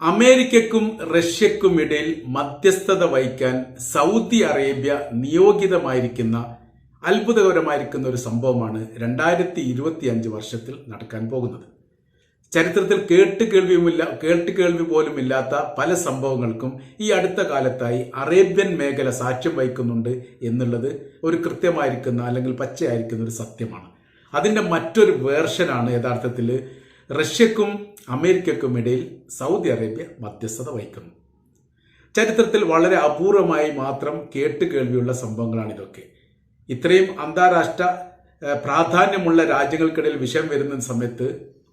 അമേരിക്കക്കും റഷ്യക്കും ഇടയിൽ മധ്യസ്ഥത വഹിക്കാൻ സൗദി അറേബ്യ നിയോഗിതമായിരിക്കുന്ന അത്ഭുതകരമായിരിക്കുന്ന ഒരു സംഭവമാണ് രണ്ടായിരത്തി ഇരുപത്തി അഞ്ച് വർഷത്തിൽ നടക്കാൻ പോകുന്നത്. ചരിത്രത്തിൽ കേട്ട് കേൾവിയുമില്ല കേട്ട് കേൾവി പോലും ഇല്ലാത്ത പല സംഭവങ്ങൾക്കും ഈ അടുത്ത കാലത്തായി അറേബ്യൻ മേഖല സാക്ഷ്യം വഹിക്കുന്നുണ്ട് എന്നുള്ളത് ഒരു കൃത്യമായിരിക്കുന്ന അല്ലെങ്കിൽ പച്ചയായിരിക്കുന്ന ഒരു സത്യമാണ്. അതിന്റെ മറ്റൊരു വേർഷനാണ് യഥാർത്ഥത്തിൽ റഷ്യക്കും അമേരിക്കക്കും ഇടയിൽ സൗദി അറേബ്യ മധ്യസ്ഥത വഹിക്കുന്നു. ചരിത്രത്തിൽ വളരെ അപൂർവമായി മാത്രം കേട്ട് കേൾവിയുള്ള സംഭവങ്ങളാണ് ഇതൊക്കെ ഇത്രയും അന്താരാഷ്ട്ര പ്രാധാന്യമുള്ള രാജ്യങ്ങൾക്കിടയിൽ വിഷയം വരുന്ന സമയത്ത്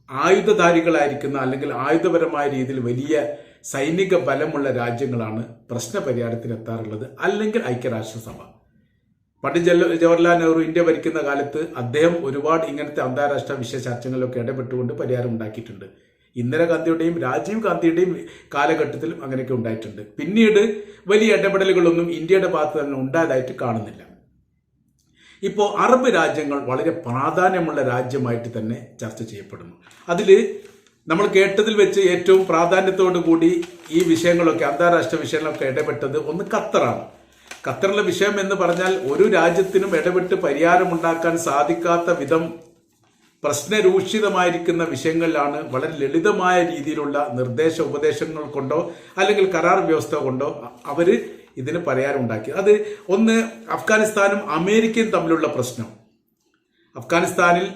ആയുധധാരികളായിരിക്കുന്ന അല്ലെങ്കിൽ ആയുധപരമായ രീതിയിൽ വലിയ സൈനിക ബലമുള്ള രാജ്യങ്ങളാണ് പ്രശ്ന പരിഹാരത്തിന് എത്താറുള്ളത് അല്ലെങ്കിൽ ഐക്യരാഷ്ട്രസഭ. ജല ജവഹർലാൽ നെഹ്റു ഇന്ത്യ ഭരിക്കുന്ന കാലത്ത് അദ്ദേഹം ഒരുപാട് ഇങ്ങനത്തെ അന്താരാഷ്ട്ര വിഷയ ചർച്ചകളിലൊക്കെ ഇടപെട്ടുകൊണ്ട് പരിഹാരം ഉണ്ടാക്കിയിട്ടുണ്ട്. ഇന്ദിരാഗാന്ധിയുടെയും രാജീവ് ഗാന്ധിയുടെയും കാലഘട്ടത്തിലും അങ്ങനെയൊക്കെ ഉണ്ടായിട്ടുണ്ട്. പിന്നീട് വലിയ ഇടപെടലുകളൊന്നും ഇന്ത്യയുടെ ഭാഗത്ത് തന്നെ ഉണ്ടായതായിട്ട് കാണുന്നില്ല. ഇപ്പോൾ അറബ് രാജ്യങ്ങൾ വളരെ പ്രാധാന്യമുള്ള രാജ്യമായിട്ട് തന്നെ ചർച്ച ചെയ്യപ്പെടുന്നു. അതിൽ നമ്മൾ കേട്ടതിൽ വെച്ച് ഏറ്റവും പ്രാധാന്യത്തോടു കൂടി ഈ വിഷയങ്ങളൊക്കെ അന്താരാഷ്ട്ര വിഷയങ്ങളൊക്കെ ഇടപെട്ടത് ഒന്ന് ഖത്തറാണ്. ഖത്തറിലെ വിഷയം എന്ന് പറഞ്ഞാൽ ഒരു രാജ്യത്തിനും ഇടപെട്ട് പരിഹാരമുണ്ടാക്കാൻ സാധിക്കാത്ത വിധം പ്രശ്നരൂക്ഷിതമായിരിക്കുന്ന വിഷയങ്ങളിലാണ് വളരെ ലളിതമായ രീതിയിലുള്ള നിർദ്ദേശ ഉപദേശങ്ങൾ കൊണ്ടോ അല്ലെങ്കിൽ കരാർ വ്യവസ്ഥ കൊണ്ടോ അവർ ഇതിന് പരിഹാരം ഉണ്ടാക്കി അത് ഒന്ന് അഫ്ഗാനിസ്ഥാനും അമേരിക്കയും തമ്മിലുള്ള പ്രശ്നം. അഫ്ഗാനിസ്ഥാനിൽ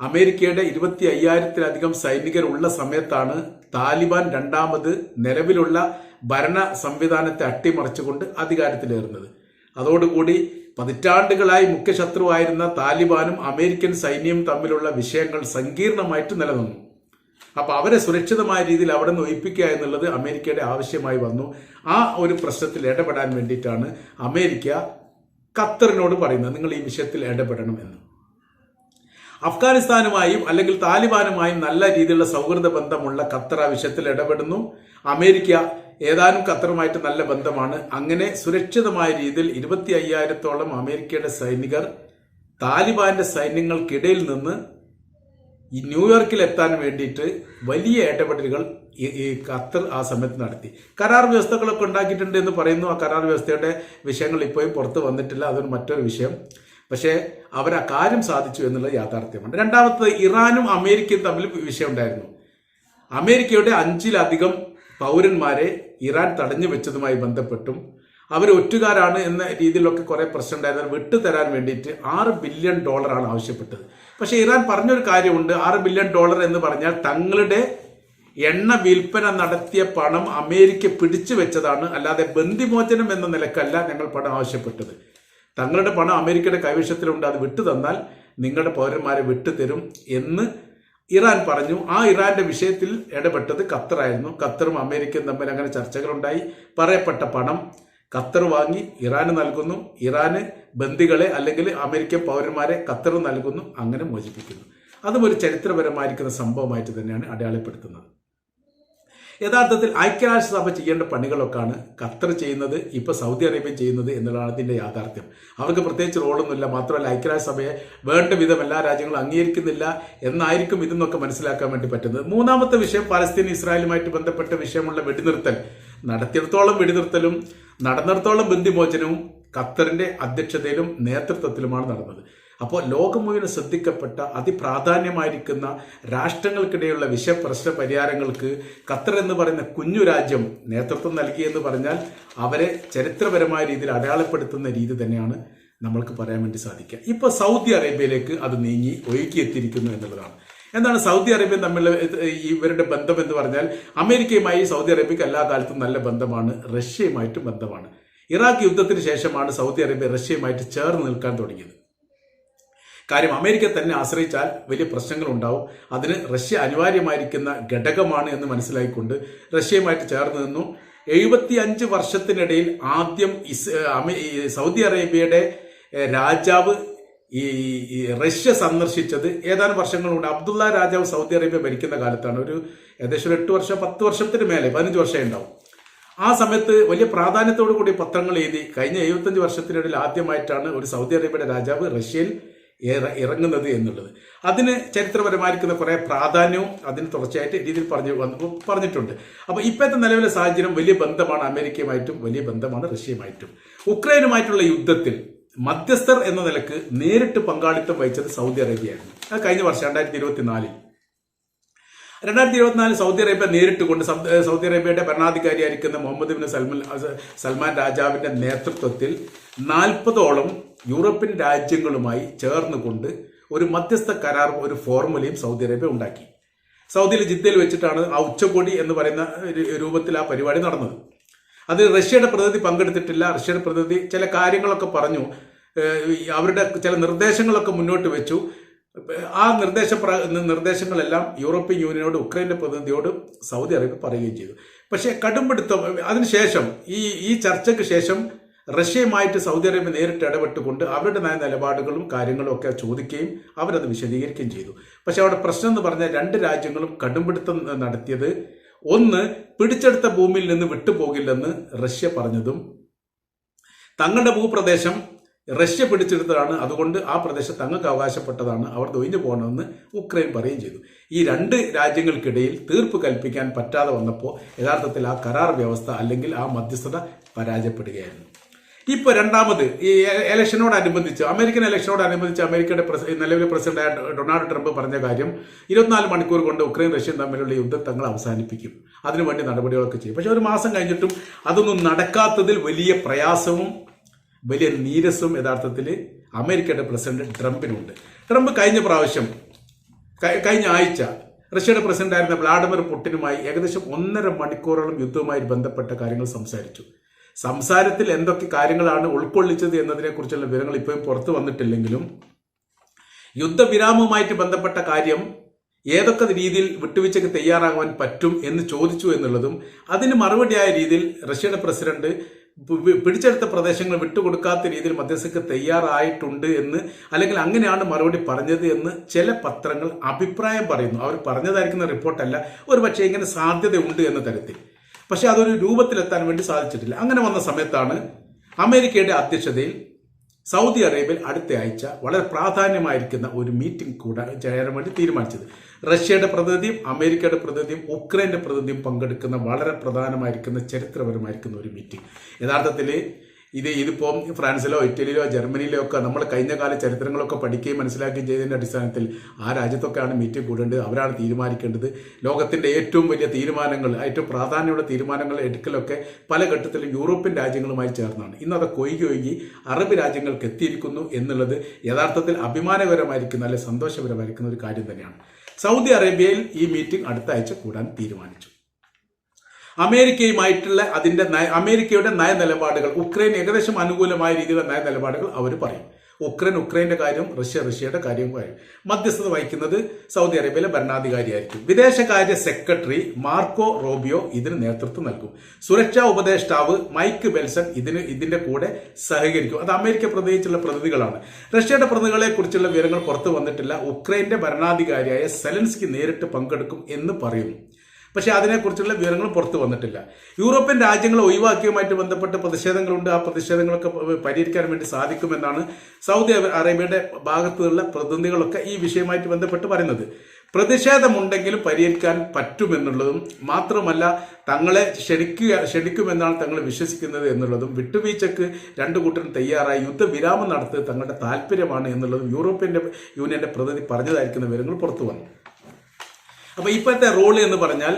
അമേരിക്കയുടെ ഇരുപത്തി അയ്യായിരത്തിലധികം സൈനികരുള്ള സമയത്താണ് താലിബാൻ രണ്ടാമത് നിലവിലുള്ള ഭരണ സംവിധാനത്തെ അട്ടിമറിച്ചുകൊണ്ട് അധികാരത്തിലേറുന്നത്. അതോടുകൂടി പതിറ്റാണ്ടുകളായി മുഖ്യശത്രുവായിരുന്ന താലിബാനും അമേരിക്കൻ സൈന്യവും തമ്മിലുള്ള വിഷയങ്ങൾ സങ്കീർണമായിട്ട് നിലനിന്നു. അപ്പൊ അവരെ സുരക്ഷിതമായ രീതിയിൽ അവിടെ നിന്ന് ഒഴിപ്പിക്കുക എന്നുള്ളത് അമേരിക്കയുടെ ആവശ്യമായി വന്നു. ആ ഒരു പ്രശ്നത്തിൽ ഇടപെടാൻ വേണ്ടിയിട്ടാണ് അമേരിക്ക ഖത്തറിനോട് പറയുന്നത് നിങ്ങൾ ഈ വിഷയത്തിൽ ഇടപെടണം എന്ന് അഫ്ഗാനിസ്ഥാനുമായും അല്ലെങ്കിൽ താലിബാനുമായും നല്ല രീതിയിലുള്ള സൗഹൃദ ബന്ധമുള്ള ഖത്തർ ആ വിഷയത്തിൽ ഇടപെടുന്നു. അമേരിക്ക ഏതാനും ഖത്തറുമായിട്ട് നല്ല ബന്ധമാണ്. അങ്ങനെ സുരക്ഷിതമായ രീതിയിൽ ഇരുപത്തി അയ്യായിരത്തോളം അമേരിക്കയുടെ സൈനികർ താലിബാന്റെ സൈന്യങ്ങൾക്കിടയിൽ നിന്ന് ഈ ന്യൂയോർക്കിൽ എത്താൻ വേണ്ടിയിട്ട് വലിയ ഇടപെടലുകൾ ഈ ഖത്തർ ആ സമയത്ത് നടത്തി. കരാർ വ്യവസ്ഥകളൊക്കെ ഉണ്ടാക്കിയിട്ടുണ്ട് എന്ന് പറയുന്നു. ആ കരാർ വ്യവസ്ഥയുടെ വിഷയങ്ങൾ ഇപ്പോഴും പുറത്ത് വന്നിട്ടില്ല. അതൊരു മറ്റൊരു വിഷയം. പക്ഷേ അവർ ആ കാര്യം സാധിച്ചു എന്നുള്ളത് യാഥാർത്ഥ്യമാണ് രണ്ടാമത്തത് ഇറാനും അമേരിക്കയും തമ്മിൽ വിഷയം ഉണ്ടായിരുന്നു. അമേരിക്കയുടെ അഞ്ചിലധികം പൗരന്മാരെ ഇറാൻ തടഞ്ഞു വെച്ചതുമായി ബന്ധപ്പെട്ടും അവർ ഒറ്റുകാരാണ് എന്ന രീതിയിലൊക്കെ കുറെ പ്രശ്നം ഉണ്ടായിരുന്നു വിട്ടുതരാൻ വേണ്ടിയിട്ട് ആറ് ബില്യൺ ഡോളറാണ് ആവശ്യപ്പെട്ടത്. പക്ഷെ ഇറാൻ പറഞ്ഞൊരു കാര്യമുണ്ട്. ആറ് ബില്യൺ ഡോളർ എന്ന് പറഞ്ഞാൽ തങ്ങളുടെ എണ്ണ വിൽപ്പന നടത്തിയ പണം അമേരിക്ക പിടിച്ചു വെച്ചതാണ്. അല്ലാതെ ബന്ധിമോചനം എന്ന നിലക്കല്ല ഞങ്ങൾ പണം ആവശ്യപ്പെട്ടത്. തങ്ങളുടെ പണം അമേരിക്കയുടെ കൈവശത്തിലുണ്ട്. അത് വിട്ടു തന്നാൽ നിങ്ങളുടെ പൗരന്മാരെ വിട്ടുതരും എന്ന് ഇറാൻ പറഞ്ഞു ആ ഇറാന്റെ വിഷയത്തിൽ ഇടപെട്ടത് ഖത്തറായിരുന്നു. ഖത്തറും അമേരിക്കയും തമ്മിൽ അങ്ങനെ ചർച്ചകളുണ്ടായി. പറയപ്പെട്ട പണം ഖത്തർ വാങ്ങി ഇറാന് നൽകുന്നു. ഇറാന് ബന്ദികളെ അല്ലെങ്കിൽ അമേരിക്കൻ പൗരന്മാരെ ഖത്തർ നൽകുന്നു. അങ്ങനെ മോചിപ്പിക്കുന്നു. അതും ഒരു ചരിത്രപരമായിരിക്കുന്ന സംഭവമായിട്ട് തന്നെയാണ് അടയാളപ്പെടുത്തുന്നത്. യഥാർത്ഥത്തിൽ ഐക്യരാഷ്ട്രസഭ ചെയ്യേണ്ട പണികളൊക്കെയാണ് ഖത്തർ ചെയ്യുന്നത് ഇപ്പോൾ സൗദി അറേബ്യ ചെയ്യുന്നത് എന്നുള്ളതാണ് അതിന്റെ യാഥാർത്ഥ്യം. അവർക്ക് പ്രത്യേകിച്ച് റോളൊന്നുമില്ല മാത്രമല്ല ഐക്യരാഷ്ട്രസഭയെ വേണ്ട വിധം എല്ലാ രാജ്യങ്ങളും അംഗീകരിക്കുന്നില്ല എന്നായിരിക്കും ഇതെന്നൊക്കെ മനസ്സിലാക്കാൻ വേണ്ടി പറ്റുന്നത്. മൂന്നാമത്തെ വിഷയം പാലസ്തീൻ ഇസ്രായേലുമായിട്ട് ബന്ധപ്പെട്ട വിഷയമുള്ള വെടിനിർത്തൽ. നടത്തിയിടത്തോളം വെടിനിർത്തലും നടന്നിടത്തോളം ബന്ധിമോചനവും ഖത്തറിന്റെ അധ്യക്ഷതയിലും നേതൃത്വത്തിലുമാണ് നടന്നത്. അപ്പോൾ ലോകം മുഴുവൻ ശ്രദ്ധിക്കപ്പെട്ട അതിപ്രാധാന്യമായിരിക്കുന്ന രാഷ്ട്രങ്ങൾക്കിടയിലുള്ള വിഷപ്രശ്ന പരിഹാരങ്ങൾക്ക് ഖത്തർ എന്ന് പറയുന്ന കുഞ്ഞു രാജ്യം നേതൃത്വം നൽകിയെന്ന് പറഞ്ഞാൽ അവരെ ചരിത്രപരമായ രീതിയിൽ അടയാളപ്പെടുത്തുന്ന രീതി തന്നെയാണ് നമ്മൾക്ക് പറയാൻ വേണ്ടി സാധിക്കുക. ഇപ്പോൾ സൗദി അറേബ്യയിലേക്ക് അത് നീങ്ങി ഒഴുക്കിയെത്തിയിരിക്കുന്നു എന്നുള്ളതാണ്. എന്താണ് സൗദി അറേബ്യ തമ്മിൽ ഇവരുടെ ബന്ധം എന്ന് പറഞ്ഞാൽ അമേരിക്കയുമായി സൗദി അറേബ്യക്ക് എല്ലാ കാലത്തും നല്ല ബന്ധമാണ് റഷ്യയുമായിട്ടും ബന്ധമാണ്. ഇറാഖ് യുദ്ധത്തിന് ശേഷമാണ് സൗദി അറേബ്യ റഷ്യയുമായിട്ട് ചേർന്ന് നിൽക്കാൻ തുടങ്ങിയത്. കാര്യം അമേരിക്ക തന്നെ ആശ്രയിച്ചാൽ വലിയ പ്രശ്നങ്ങൾ ഉണ്ടാവും അതിന് റഷ്യ അനിവാര്യമായിരിക്കുന്ന ഘടകമാണ് എന്ന് മനസ്സിലാക്കിക്കൊണ്ട് റഷ്യയുമായിട്ട് ചേർന്ന് നിന്നു. എഴുപത്തി അഞ്ച് വർഷത്തിനിടയിൽ ആദ്യം സൗദി അറേബ്യയുടെ രാജാവ് ഈ റഷ്യ സന്ദർശിച്ചത് ഏതാനും വർഷങ്ങളുണ്ട് അബ്ദുള്ള രാജാവ് സൗദി അറേബ്യ ഭരിക്കുന്ന കാലത്താണ്. ഒരു ഏകദേശം എട്ട് വർഷം പത്ത് വർഷത്തിന് മേലെ പതിനഞ്ച് വർഷം ഉണ്ടാവും. ആ സമയത്ത് വലിയ പ്രാധാന്യത്തോടു കൂടി പത്രങ്ങൾ എഴുതി കഴിഞ്ഞ എഴുപത്തഞ്ച് വർഷത്തിനിടയിൽ ആദ്യമായിട്ടാണ് ഒരു സൗദി അറേബ്യയുടെ രാജാവ് റഷ്യയിൽ ഇറങ്ങുന്നത് എന്നുള്ളത്. അതിന് ചരിത്രപരമായിരിക്കുന്ന കുറേ പ്രാധാന്യവും അതിന് തുടർച്ചയായിട്ട് രീതിയിൽ പറഞ്ഞു പറഞ്ഞിട്ടുണ്ട്. അപ്പോൾ ഇപ്പോഴത്തെ നിലവിലെ സാഹചര്യം വലിയ ബന്ധമാണ് അമേരിക്കയുമായിട്ടും വലിയ ബന്ധമാണ് റഷ്യയുമായിട്ടും. ഉക്രൈനുമായിട്ടുള്ള യുദ്ധത്തിൽ മധ്യസ്ഥർ എന്ന നിലയ്ക്ക് നേരിട്ട് പങ്കാളിത്തം വഹിച്ചത് സൗദി അറേബ്യയാണ്. അത് കഴിഞ്ഞ വർഷം രണ്ടായിരത്തി ഇരുപത്തിനാലിൽ. രണ്ടായിരത്തി ഇരുപത്തിനാല് സൗദി അറേബ്യ നേരിട്ട് കൊണ്ട് സൗദി അറേബ്യയുടെ ഭരണാധികാരിയായിരിക്കുന്ന മുഹമ്മദ് ബിൻ സൽമാൻ സൽമാൻ രാജാവിന്റെ നേതൃത്വത്തിൽ നാൽപ്പതോളം യൂറോപ്യൻ രാജ്യങ്ങളുമായി ചേർന്നുകൊണ്ട് ഒരു മധ്യസ്ഥ കരാർ ഒരു ഫോർമുലയും സൗദി അറേബ്യ ഉണ്ടാക്കി. സൗദിയിൽ ജിദ്ദയിൽ വെച്ചിട്ടാണ് ആ ഉച്ചകോടി എന്ന് പറയുന്ന രൂപത്തിൽ ആ പരിപാടി നടന്നത്. അത് റഷ്യയുടെ പ്രതിനിധി പങ്കെടുത്തിട്ടില്ല. റഷ്യയുടെ പ്രതിനിധി ചില കാര്യങ്ങളൊക്കെ പറഞ്ഞു. അവരുടെ ചില നിർദ്ദേശങ്ങളൊക്കെ മുന്നോട്ട് വെച്ചു. ആ നിർദ്ദേശ നിർദ്ദേശങ്ങളെല്ലാം യൂറോപ്യൻ യൂണിയനോട് ഉക്രൈന്റെ പ്രതിനിധിയോട് സൗദി അറേബ്യ പറയുകയും ചെയ്തു. പക്ഷേ കടുംപിടുത്തം അതിനുശേഷം ഈ ഈ ചർച്ചയ്ക്ക് ശേഷം റഷ്യയുമായിട്ട് സൗദി അറേബ്യ നേരിട്ട് ഇടപെട്ടുകൊണ്ട് അവരുടെ നയ നിലപാടുകളും കാര്യങ്ങളും ഒക്കെ ചോദിക്കുകയും അവരത് വിശദീകരിക്കുകയും ചെയ്തു. പക്ഷേ അവിടെ പ്രശ്നം എന്ന് പറഞ്ഞാൽ രണ്ട് രാജ്യങ്ങളും കടുംപിടുത്തം നടത്തിയത്. ഒന്ന് പിടിച്ചെടുത്ത ഭൂമിയിൽ നിന്ന് വിട്ടുപോകില്ലെന്ന് റഷ്യ പറഞ്ഞതും. തങ്ങളുടെ ഭൂപ്രദേശം റഷ്യ പിടിച്ചെടുത്തതാണ് അതുകൊണ്ട് ആ പ്രദേശം തങ്ങൾക്ക് അവകാശപ്പെട്ടതാണ്. അവർ ഒഴിഞ്ഞു പോകണമെന്ന് ഉക്രൈൻ പറയുകയും ചെയ്തു. ഈ രണ്ട് രാജ്യങ്ങൾക്കിടയിൽ തീർപ്പ് കൽപ്പിക്കാൻ പറ്റാതെ വന്നപ്പോൾ യഥാർത്ഥത്തിൽ ആ കരാർ വ്യവസ്ഥ അല്ലെങ്കിൽ ആ മധ്യസ്ഥത പരാജയപ്പെടുകയായിരുന്നു. ഇപ്പോൾ രണ്ടാമത് ഈ ഇലക്ഷനോടനുബന്ധിച്ച് അമേരിക്കൻ ഇലക്ഷനോടനുബന്ധിച്ച് അമേരിക്കയുടെ നിലവിലെ പ്രസിഡന്റായ ഡൊണാൾഡ് ട്രംപ് പറഞ്ഞ കാര്യം ഇരുപത്തിനാല് മണിക്കൂർ കൊണ്ട് ഉക്രൈൻ റഷ്യൻ തമ്മിലുള്ള യുദ്ധം തങ്ങൾ അവസാനിപ്പിക്കും. അതിനുവേണ്ടി നടപടികളൊക്കെ ചെയ്യും. പക്ഷേ ഒരു മാസം കഴിഞ്ഞിട്ടും അതൊന്നും നടക്കാത്തതിൽ വലിയ പ്രയാസവും വലിയ നീരസം യഥാർത്ഥത്തിൽ അമേരിക്കയുടെ പ്രസിഡന്റ് ട്രംപിനുണ്ട്. ട്രംപ് കഴിഞ്ഞ പ്രാവശ്യം കഴിഞ്ഞ ആഴ്ച റഷ്യയുടെ പ്രസിഡന്റായിരുന്ന വ്ളാഡിമിർ പുട്ടിനുമായി ഏകദേശം ഒന്നര മണിക്കൂറോളം യുദ്ധവുമായി ബന്ധപ്പെട്ട കാര്യങ്ങൾ സംസാരിച്ചു. സംസാരത്തിൽ എന്തൊക്കെ കാര്യങ്ങളാണ് ഉൾക്കൊള്ളിച്ചത് എന്നതിനെക്കുറിച്ചുള്ള വിവരങ്ങൾ ഇപ്പോഴും പുറത്തു വന്നിട്ടില്ലെങ്കിലും യുദ്ധവിരാമവുമായിട്ട് ബന്ധപ്പെട്ട കാര്യം ഏതൊക്കെ രീതിയിൽ വിട്ടുവീഴ്ചയ്ക്ക് തയ്യാറാകാൻ പറ്റും എന്ന് ചോദിച്ചു എന്നുള്ളതും അതിന് മറുപടിയായ രീതിയിൽ റഷ്യയുടെ പ്രസിഡന്റ് പിടിച്ചെടുത്ത പ്രദേശങ്ങൾ വിട്ടുകൊടുക്കാത്ത രീതിയിൽ മധ്യസ്ഥക്ക് തയ്യാറായിട്ടുണ്ട് എന്ന് അല്ലെങ്കിൽ അങ്ങനെയാണ് മറുപടി പറഞ്ഞത് എന്ന് ചില പത്രങ്ങൾ അഭിപ്രായം പറയുന്നു. അവർ പറഞ്ഞതായിരിക്കുന്ന റിപ്പോർട്ടല്ല. ഒരു പക്ഷേ ഇങ്ങനെ സാധ്യതയുണ്ട് എന്ന തരത്തിൽ. പക്ഷേ അതൊരു രൂപത്തിലെത്താൻ വേണ്ടി സാധിച്ചിട്ടില്ല. അങ്ങനെ വന്ന സമയത്താണ് അമേരിക്കയുടെ അധ്യക്ഷതയിൽ സൗദി അറേബ്യയിൽ അടുത്ത ആഴ്ച വളരെ പ്രാധാന്യമായിരിക്കുന്ന ഒരു മീറ്റിംഗ് കൂടെ ചേരാൻ വേണ്ടി തീരുമാനിച്ചത്. റഷ്യയുടെ പ്രതിനിധിയും അമേരിക്കയുടെ പ്രതിനിധിയും ഉക്രൈന്റെ പ്രതിനിധിയും പങ്കെടുക്കുന്ന വളരെ പ്രധാനമായിരിക്കുന്ന ചരിത്രപരമായിരിക്കുന്ന ഒരു മീറ്റിംഗ്. യഥാർത്ഥത്തിൽ ഇത് ഇതിപ്പോൾ ഫ്രാൻസിലോ ഇറ്റലിയിലോ ജർമ്മനിയിലോ ഒക്കെ നമ്മൾ കഴിഞ്ഞ കാല ചരിത്രങ്ങളൊക്കെ പഠിക്കുകയും മനസ്സിലാക്കുകയും ചെയ്തതിന്റെ അടിസ്ഥാനത്തിൽ ആ രാജ്യത്തൊക്കെയാണ് മീറ്റിംഗ് കൂടേണ്ടത്. അവരാണ് തീരുമാനിക്കേണ്ടത്. ലോകത്തിന്റെ ഏറ്റവും വലിയ തീരുമാനങ്ങൾ ഏറ്റവും പ്രാധാന്യമുള്ള തീരുമാനങ്ങൾ എടുക്കലൊക്കെ പല ഘട്ടത്തിലും യൂറോപ്യൻ രാജ്യങ്ങളുമായി ചേർന്നാണ്. ഇന്ന് അത് കൊയ്കി ഒഴുകി അറബ് രാജ്യങ്ങൾക്ക് എത്തിയിരിക്കുന്നു എന്നുള്ളത് യഥാർത്ഥത്തിൽ അഭിമാനകരമായിരിക്കുന്ന അല്ലെങ്കിൽ സന്തോഷപരമായിരിക്കുന്ന ഒരു കാര്യം തന്നെയാണ്. സൗദി അറേബ്യയിൽ ഈ മീറ്റിംഗ് അടുത്ത ആഴ്ച കൂടാൻ തീരുമാനിച്ചു. അമേരിക്കയുമായിട്ടുള്ള അതിന്റെ അമേരിക്കയുടെ നയനിലപാടുകൾ ഉക്രൈൻ ഏകദേശം അനുകൂലമായ രീതിയിലുള്ള നയനിലപാടുകൾ അവർ പറയും. ഉക്രൈൻ ഉക്രൈന്റെ കാര്യം റഷ്യ റഷ്യയുടെ കാര്യം പറയും. മധ്യസ്ഥത വഹിക്കുന്നത് സൗദി അറേബ്യയിലെ ഭരണാധികാരിയായിരിക്കും. വിദേശകാര്യ സെക്രട്ടറി മാർക്കോ റോബിയോ ഇതിന് നേതൃത്വം നൽകും. സുരക്ഷാ ഉപദേഷ്ടാവ് മൈക്ക് ബെൽസൺ ഇതിന് ഇതിന്റെ കൂടെ സഹകരിക്കും. അത് അമേരിക്ക പ്രതിനിധിച്ചുള്ള പ്രതിനിധികളാണ്. റഷ്യയുടെ പ്രതിനിധികളെ കുറിച്ചുള്ള വിവരങ്ങൾ പുറത്തു വന്നിട്ടില്ല. ഉക്രൈന്റെ ഭരണാധികാരിയായ സെലൻസ്കി നേരിട്ട് പങ്കെടുക്കും എന്ന് പറയുന്നു. പക്ഷേ അതിനെക്കുറിച്ചുള്ള വിവരങ്ങൾ പുറത്തു വന്നിട്ടില്ല. യൂറോപ്യൻ രാജ്യങ്ങൾ ഒഴിവാക്കിയുമായിട്ട് ബന്ധപ്പെട്ട പ്രതിഷേധങ്ങളുണ്ട്. ആ പ്രതിഷേധങ്ങളൊക്കെ പരിഹരിക്കാൻ വേണ്ടി സാധിക്കുമെന്നാണ് സൗദി അറേബ്യയുടെ ഭാഗത്തു നിന്നുള്ള പ്രതിനിധികളൊക്കെ ഈ വിഷയമായിട്ട് ബന്ധപ്പെട്ട് പറയുന്നത്. പ്രതിഷേധമുണ്ടെങ്കിലും പരിഹരിക്കാൻ പറ്റുമെന്നുള്ളതും മാത്രമല്ല തങ്ങളെ ക്ഷണിക്കുക ക്ഷണിക്കുമെന്നാണ് തങ്ങൾ വിശ്വസിക്കുന്നത് എന്നുള്ളതും വിട്ടുവീഴ്ചക്ക് രണ്ടു കൂട്ടരും തയ്യാറായി. യുദ്ധവിരാമം നടത്തുക തങ്ങളുടെ താല്പര്യമാണ് എന്നുള്ളതും യൂറോപ്യൻ യൂണിയന്റെ പ്രതിനിധി പറഞ്ഞതായിരിക്കുന്ന വിവരങ്ങൾ പുറത്തു വന്നു. അപ്പൊ ഇപ്പോഴത്തെ റോൾ എന്ന് പറഞ്ഞാൽ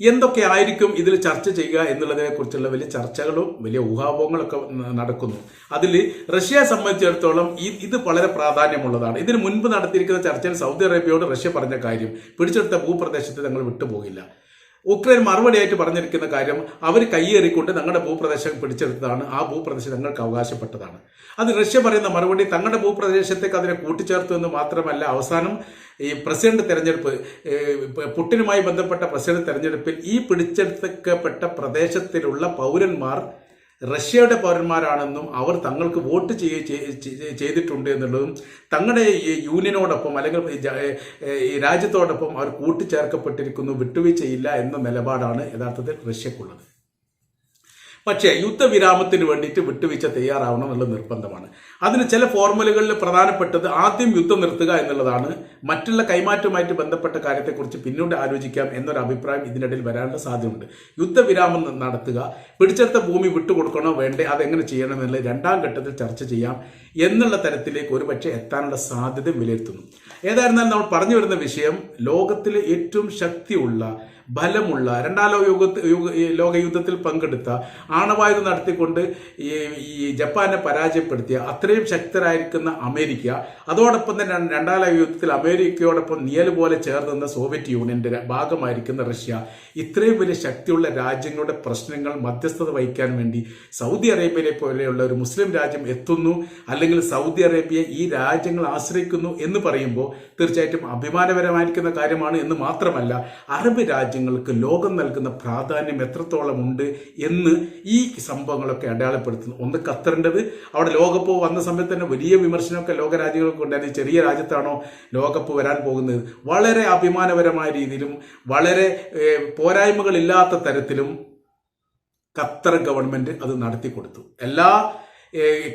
എന്തൊക്കെ ആയിരിക്കും ഇതിൽ ചർച്ച ചെയ്യുക എന്നുള്ളതിനെ കുറിച്ചുള്ള വലിയ ചർച്ചകളും വലിയ ഊഹാപോഹങ്ങളൊക്കെ നടക്കുന്നു. അതിൽ റഷ്യയെ സംബന്ധിച്ചിടത്തോളം ഇത് വളരെ പ്രാധാന്യമുള്ളതാണ്. ഇതിന് മുൻപ് നടത്തിയിരിക്കുന്ന ചർച്ചയിൽ സൗദി അറേബ്യയോട് റഷ്യ പറഞ്ഞ കാര്യം. പിടിച്ചെടുത്ത ഭൂപ്രദേശത്ത് തങ്ങൾ വിട്ടുപോകില്ല. ഉക്രൈൻ മറുപടിയായിട്ട് പറഞ്ഞിരിക്കുന്ന കാര്യം അവർ കൈയേറിക്കൊണ്ട് തങ്ങളുടെ ഭൂപ്രദേശം പിടിച്ചെടുത്തതാണ്. ആ ഭൂപ്രദേശം തങ്ങൾക്ക് അവകാശപ്പെട്ടതാണ്. അത് റഷ്യ പറയുന്ന മറുപടി തങ്ങളുടെ ഭൂപ്രദേശത്തേക്ക് അതിനെ കൂട്ടിച്ചേർത്തു എന്ന് മാത്രമല്ല അവസാനം ഈ പ്രസിഡന്റ് തെരഞ്ഞെടുപ്പ് പുട്ടിനുമായി ബന്ധപ്പെട്ട പ്രസിഡന്റ് തെരഞ്ഞെടുപ്പിൽ ഈ പിടിച്ചെടുക്കപ്പെട്ട പ്രദേശത്തിലുള്ള പൗരന്മാർ റഷ്യയുടെ പൗരന്മാരാണെന്നും അവർ തങ്ങൾക്ക് വോട്ട് ചെയ്തിട്ടുണ്ട് എന്നുള്ളതും തങ്ങളുടെ ഈ യൂണിയനോടൊപ്പം അല്ലെങ്കിൽ ഈ രാജ്യത്തോടൊപ്പം അവർ കൂട്ടിച്ചേർക്കപ്പെട്ടിരിക്കുന്നു വിട്ടുവീഴ്ചയില്ല എന്ന നിലപാടാണ് യഥാർത്ഥത്തിൽ റഷ്യക്കുള്ളത്. പക്ഷേ യുദ്ധവിരാമത്തിന് വേണ്ടിയിട്ട് വിട്ടുവീഴ്ച തയ്യാറാവണം എന്നുള്ള നിർബന്ധമാണ്. അതിന് ചില ഫോർമുലകളിൽ പ്രധാനപ്പെട്ടത് ആദ്യം യുദ്ധം നിർത്തുക എന്നുള്ളതാണ്. മറ്റുള്ള കൈമാറ്റവുമായിട്ട് ബന്ധപ്പെട്ട കാര്യത്തെക്കുറിച്ച് പിന്നീട് ആലോചിക്കാം എന്നൊരു അഭിപ്രായം ഇതിനിടയിൽ വരാനുള്ള സാധ്യതയുണ്ട്. യുദ്ധവിരാമം നടത്തുക പിടിച്ചെടുത്ത ഭൂമി വിട്ടുകൊടുക്കണോ വേണ്ടേ അതെങ്ങനെ ചെയ്യണം എന്നുള്ള രണ്ടാം ഘട്ടത്തിൽ ചർച്ച ചെയ്യാം എന്നുള്ള തരത്തിലേക്ക് ഒരുപക്ഷെ എത്താനുള്ള സാധ്യത വിലയിരുത്തുന്നു. ഏതായിരുന്നാലും നമ്മൾ പറഞ്ഞു വരുന്ന വിഷയം ലോകത്തിലെ ഏറ്റവും ശക്തിയുള്ള ബലമുള്ള രണ്ടാം ലോക ലോകയുദ്ധത്തിൽ പങ്കെടുത്ത ആണവായുധം നടത്തിക്കൊണ്ട് ഈ ജപ്പാനെ പരാജയപ്പെടുത്തിയ അത്രയും ശക്തരായിരിക്കുന്ന അമേരിക്ക അതോടൊപ്പം തന്നെ രണ്ട് ലോക യുദ്ധത്തിൽ അമേരിക്കയോടൊപ്പം നിയൽ പോലെ ചേർന്ന സോവിയറ്റ് യൂണിയന്റെ ഭാഗമായിരിക്കുന്ന റഷ്യ ഇത്രയും വലിയ ശക്തിയുള്ള രാജ്യങ്ങളുടെ പ്രശ്നങ്ങൾ മധ്യസ്ഥത വഹിക്കാൻ വേണ്ടി സൗദി അറേബ്യയെ പോലെയുള്ള ഒരു മുസ്ലിം രാജ്യം എത്തുന്നു അല്ലെങ്കിൽ സൗദി അറേബ്യ ഈ രാജ്യങ്ങൾ ആശ്രയിക്കുന്നു എന്ന് പറയുമ്പോൾ തീർച്ചയായിട്ടും അഭിമാനപരമായിരിക്കുന്ന കാര്യമാണ് എന്ന് മാത്രമല്ല അറബ് രാജ്യങ്ങൾക്ക് ലോകം നൽകുന്ന പ്രാധാന്യം എത്രത്തോളം ഉണ്ട് എന്ന് ഈ സംഭവങ്ങളൊക്കെ അടയാളപ്പെടുത്തുന്നു. ഒന്ന് ഖത്തറിന്റെത്. അവിടെ ലോകകപ്പ് വന്ന സമയത്ത് തന്നെ വലിയ വിമർശനമൊക്കെ ലോകരാജ്യങ്ങൾക്ക് ഉണ്ടായിരുന്നു. ചെറിയ രാജ്യത്താണോ ലോകകപ്പ് വരാൻ പോകുന്നത്? വളരെ അഭിമാനപരമായ രീതിയിലും വളരെ പോരായ്മകളില്ലാത്ത തരത്തിലും ഖത്തർ ഗവൺമെന്റ് അത് നടത്തി കൊടുത്തു എല്ലാ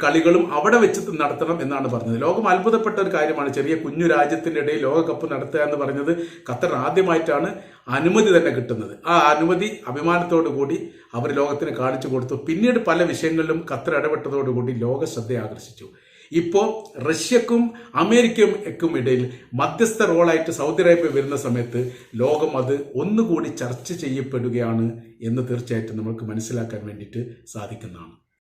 കളികളും അവിടെ വെച്ച് നടത്തണം എന്നാണ് പറഞ്ഞത്. ലോകം അത്ഭുതപ്പെട്ട ഒരു കാര്യമാണ് ചെറിയ കുഞ്ഞു രാജ്യത്തിന്റെ ഇടയിൽ ലോകകപ്പ് നടത്തുക എന്ന് പറഞ്ഞത് ഖത്തർ ആദ്യമായിട്ടാണ് അനുമതി തന്നെ കിട്ടുന്നത്. ആ അനുമതി അഭിമാനത്തോടു കൂടി അവർ ലോകത്തിന് കാണിച്ചു കൊടുത്തു. പിന്നീട് പല വിഷയങ്ങളിലും ഖത്തർ ഇടപെട്ടതോടുകൂടി ലോക ശ്രദ്ധ ആകർഷിച്ചു. ഇപ്പോൾ റഷ്യക്കും അമേരിക്കയും അമേരിക്കയ്ക്കും ഇടയിൽ മധ്യസ്ഥ റോളായിട്ട് സൗദി അറേബ്യ വരുന്ന സമയത്ത് ലോകം അത് ഒന്നുകൂടി ചർച്ച ചെയ്യപ്പെടുകയാണ് എന്ന് തീർച്ചയായിട്ടും നമുക്ക് മനസ്സിലാക്കാൻ വേണ്ടിയിട്ട് സാധിക്കുന്നതാണ്.